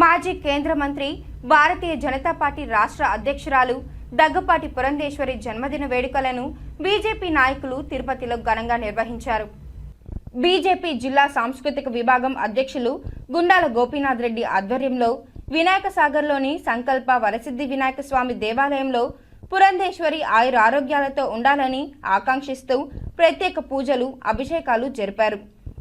మాజీ కేంద్ర మంత్రి భారతీయ జనతా పార్టీ రాష్ట్ర అధ్యక్షురాలు దగ్గపాటి పురంధేశ్వరి జన్మదిన వేడుకలను బీజేపీ నాయకులు తిరుపతిలో ఘనంగా నిర్వహించారు. బీజేపీ జిల్లా సాంస్కృతిక విభాగం అధ్యక్షులు గుండాల గోపీనాథ్ రెడ్డి ఆధ్వర్యంలో వినాయక సాగర్లోని సంకల్ప వరసిద్ధి వినాయక స్వామి దేవాలయంలో పురంధేశ్వరి ఆయుర ఆరోగ్యాలతో ఉండాలని ఆకాంక్షిస్తూ ప్రత్యేక పూజలు అభిషేకాలు జరిపారు.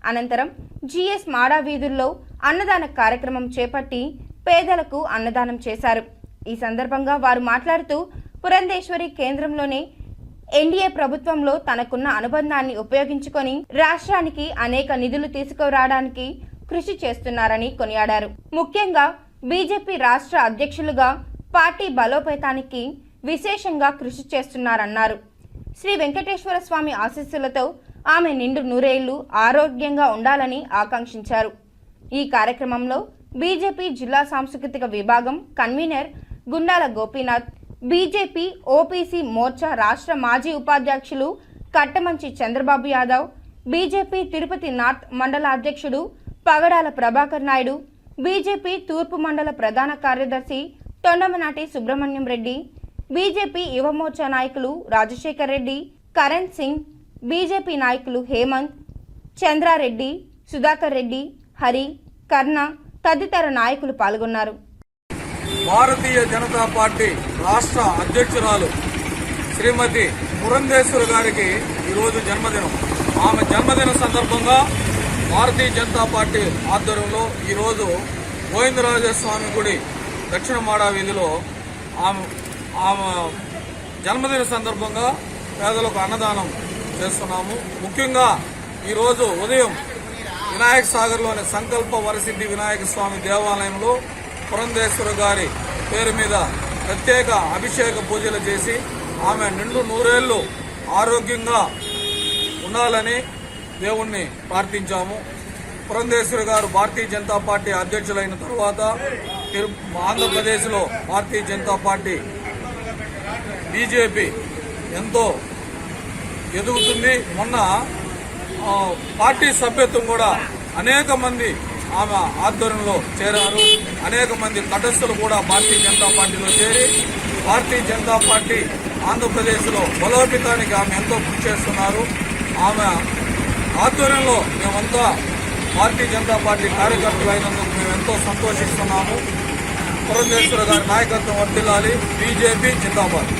అనంతరం జిఎస్ మాడా వీధుల్లో అన్నదాన కార్యక్రమం చేపట్టి పేదలకు అన్నదానం చేశారు. ఈ సందర్భంగా వారు మాట్లాడుతూ పురంధేశ్వరి కేంద్రంలోనే ఎన్డీఏ ప్రభుత్వంలో తనకున్న అనుబంధాన్ని ఉపయోగించుకొని రాష్ట్రానికి అనేక నిధులు తీసుకురావడానికి కృషి చేస్తున్నారని కొనియాడారు. ముఖ్యంగా బీజేపీ రాష్ట్ర అధ్యక్షులుగా పార్టీ బలోపేతానికి విశేషంగా కృషి చేస్తున్నారన్నారు. శ్రీ వెంకటేశ్వర స్వామి ఆశీస్సులతో ఆమె నిండు నూరేళ్ళు ఆరోగ్యంగా ఉండాలని ఆకాంక్షించారు. ఈ కార్యక్రమంలో బీజేపీ జిల్లా సాంస్కృతిక విభాగం convener Gundala Gopinath BJP OBC Morcha రాష్ట్ర మాజీ ఉపాధ్యక్షులు కట్టమంచి చంద్రబాబు యాదవ్ బీజేపీ తిరుపతి నార్త్ మండల అధ్యక్షుడు పగడాల ప్రభాకర్ నాయుడు బీజేపీ తూర్పు మండల ప్రధాన కార్యదర్శి తొండమనాటి సుబ్రహ్మణ్యం రెడ్డి బీజేపీ యువమోర్చా నాయకులు రాజశేఖర్ రెడ్డి కరణ్ సింగ్ బీజేపీ నాయకులు హేమంత్ చంద్రారెడ్డి సుధాకర్ రెడ్డి హరి కర్ణ తదితర నాయకులు పాల్గొన్నారు. భారతీయ జనతా పార్టీ రాష్ట్ర అధ్యక్షురాలు శ్రీమతి పురంధేశ్వరి గారికి ఈరోజు జన్మదినం. ఆమె జన్మదిన సందర్భంగా భారతీయ జనతా పార్టీ ఆధ్వర్యంలో ఈరోజు గోవిందరాజ స్వామి గుడి దక్షిణ మాడా వీధిలో ఆమె ఆమె జన్మదిన సందర్భంగా పేదలకు అన్నదానం చేస్తున్నాము. ముఖ్యంగా ఈరోజు ఉదయం వినాయక సాగర్లోని సంకల్ప వరసిద్ధి వినాయక స్వామి దేవాలయంలో పురంధేశ్వర గారి పేరు మీద ప్రత్యేక అభిషేక పూజలు చేసి ఆమె నిండు నూరేళ్ళు ఆరోగ్యంగా ఉండాలని దేవుణ్ణి ప్రార్థించాము. పురంధేశ్వరి గారు భారతీయ జనతా పార్టీ అధ్యక్షులైన తరువాత ఆంధ్రప్రదేశ్లో భారతీయ జనతా పార్టీ బీజేపీ ఎంతో ఎదుగుతుంది. మొన్న పార్టీ సభ్యత్వం కూడా అనేక మంది ఆమె ఆధ్వర్యంలో చేరారు. అనేక మంది తటస్థులు కూడా భారతీయ జనతా పార్టీలో చేరి భారతీయ జనతా పార్టీ ఆంధ్రప్రదేశ్లో బలోపేతానికి ఆమె ఎంతో కృషి చేస్తున్నారు. ఆమె ఆధ్వర్యంలో మేమంతా భారతీయ జనతా పార్టీ కార్యకర్తలు అయినందుకు మేము ఎంతో సంతోషిస్తున్నాము. పురంధేశ్వర గారి నాయకత్వం వర్తిల్లాలి. బీజేపీ జిందాబాద్.